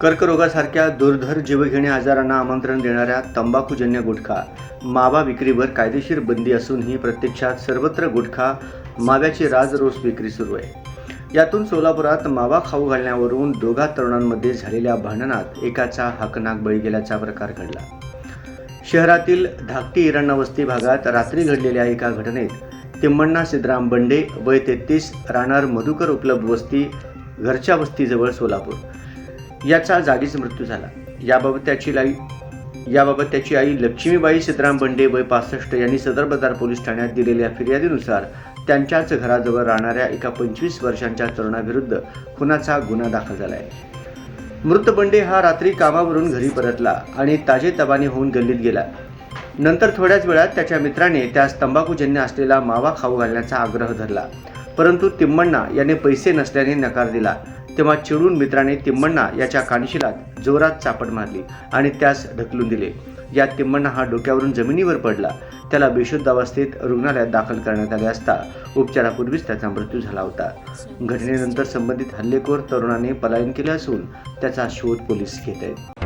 कर्करोगासारख्या दुर्धर जीवघेणे आजारांना आमंत्रण देणाऱ्या तंबाखूजन्य गुटखा मावा विक्रीवर कायदेशीर बंदी असूनही प्रत्यक्षात सर्वत्र गुटखा माव्याची राजरोस विक्री सुरू आहे. यातून सोलापुरात मावा खाऊ घालण्यावरून दोघा तरुणांमध्ये झालेल्या भांडणात एकाचा हकनाक बळी गेल्याचा प्रकार घडला. शहरातील धाकटी इराणा वस्ती भागात रात्री घडलेल्या एका घटनेत तिम्मण्णा सिद्धराम बंडे वय तेहतीस राहणार मधुकर उपलब्ध वस्ती घरच्या वस्तीजवळ सोलापूर. याचा जागीच मृत्यू झाला. याबाबत त्याची लाई याबाबत त्याची आई लक्ष्मीबाई सिद्धराम बंडे वय पासष्ट यांनी सदर बाजार पोलीस ठाण्यात दिलेल्या फिर्यादीनुसार त्यांच्याच घराजवळ राहणाऱ्या एका पंचवीस वर्षांच्या तरुणाविरुद्ध खुनाचा गुन्हा दाखल झाला आहे मृत बंडे हा रात्री कामावरून घरी परतला आणि ताजेतवाने होऊन गल्लीत गेला. नंतर थोड्याच वेळात त्याच्या मित्राने त्यास तंबाखूजन्य असलेला मावा खाऊ घालण्याचा आग्रह धरला. परंतु तिम्मण्णा याने पैसे नसल्याने नकार दिला. तेव्हा चिडून मित्राने तिम्मण्णा याच्या कानशिलात जोरात चापट मारली आणि त्यास ढकलून दिले. यात तिम्मण्णा हा डोक्यावरून जमिनीवर पडला. त्याला बेशुद्ध अवस्थेत रुग्णालयात दाखल करण्यात आले असता उपचारापूर्वीच त्याचा मृत्यू झाला होता. घटनेनंतर संबंधित हल्लेखोर तरुणाने पलायन केले असून त्याचा शोध पोलीस घेत आहेत.